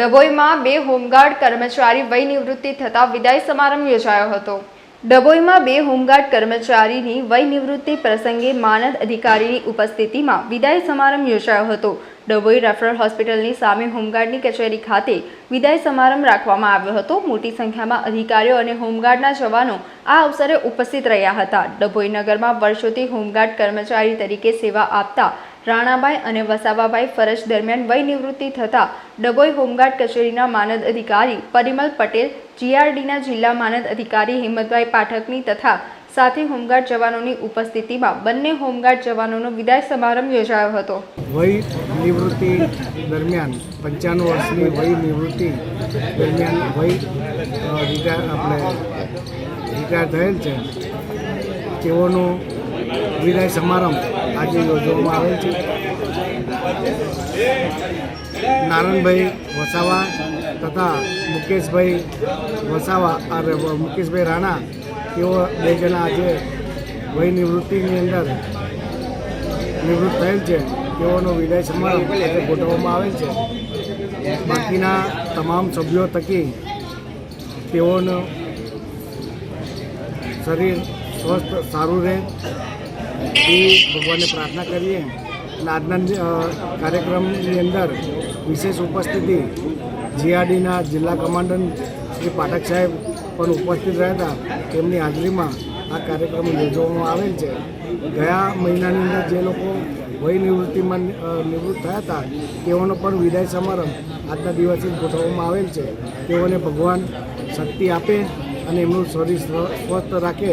ડભોઈમાં બે હોમગાર્ડ કર્મચારી વય નિવૃત્તિ થતા વિદાય સમારંભ યોજાયો હતો. ડભોઈમાં બે હોમગાર્ડ કર્મચારીની વય નિવૃત્તિ પ્રસંગે માનદ અધિકારીની ઉપસ્થિતિમાં વિદાય સમારંભ યોજાયો હતો. ડભોઈ રેફરલ હોસ્પિટલની સામે હોમગાર્ડની કચેરી ખાતે વિદાય સમારંભ રાખવામાં આવ્યો હતો. મોટી સંખ્યામાં અધિકારીઓ અને હોમગાર્ડના જવાનો આ અવસરે ઉપસ્થિત રહ્યા હતા. ડભોઈ નગરમાં વર્ષોથી હોમગાર્ડ કર્મચારી તરીકે સેવા આપતા રાણાભાઈ અને વસાવાભાઈ ફરજ દરમિયાન વય નિવૃત્તિ થતા ડભોઈ હોમગાર્ડ કચેરીના માનદ અધિકારી પરિમલ પટેલ, જીઆરડીના જિલ્લા માનદ અધિકારી હિંમતભાઈ પાઠકની તથા સાથે હોમગાર્ડ જવાનોની ઉપસ્થિતિમાં બંને હોમગાર્ડ જવાનોનો વિદાય સમારંભ યોજાયો હતો. વય નિવૃત્તિ દરમિયાન, પંચાણું વર્ષની વય નિવૃત્તિ દરમિયાન વય રિટાયર આપણે રિટાયર થયેલ છે. તેઓનો વિદાય સમારંભ આજે યોજવામાં આવેલ છે. નારાયણભાઈ વસાવા તથા મુકેશભાઈ વસાવા અરે મુકેશભાઈ રાણા, તેઓ બે જણા આજે વય નિવૃત્તિની અંદર નિવૃત્ત થયેલ છે. તેઓનો વિદાય સમારંભ આજે ગોઠવવામાં આવેલ છે. બાકીના તમામ સભ્યો થકી તેઓનું શરીર સ્વસ્થ, સારું રહે. એ ભગવાનને પ્રાર્થના કરીએ અને આજના કાર્યક્રમની અંદર વિશેષ ઉપસ્થિતિ જીઆરડીના જિલ્લા કમાન્ડન્ટ શ્રી પાઠક સાહેબ પણ ઉપસ્થિત રહ્યા હતા. તેમની હાજરીમાં આ કાર્યક્રમ યોજવામાં આવેલ છે. ગયા મહિનાની અંદર જે લોકો વય નિવૃત્તિમાં નિવૃત્ત થયા હતા, તેઓનો પણ વિદાય સમારંભ આજના દિવસે ગોઠવવામાં આવેલ છે. તેઓને ભગવાન શક્તિ આપે અને એમનું શરીર સ્વસ્થ રાખે.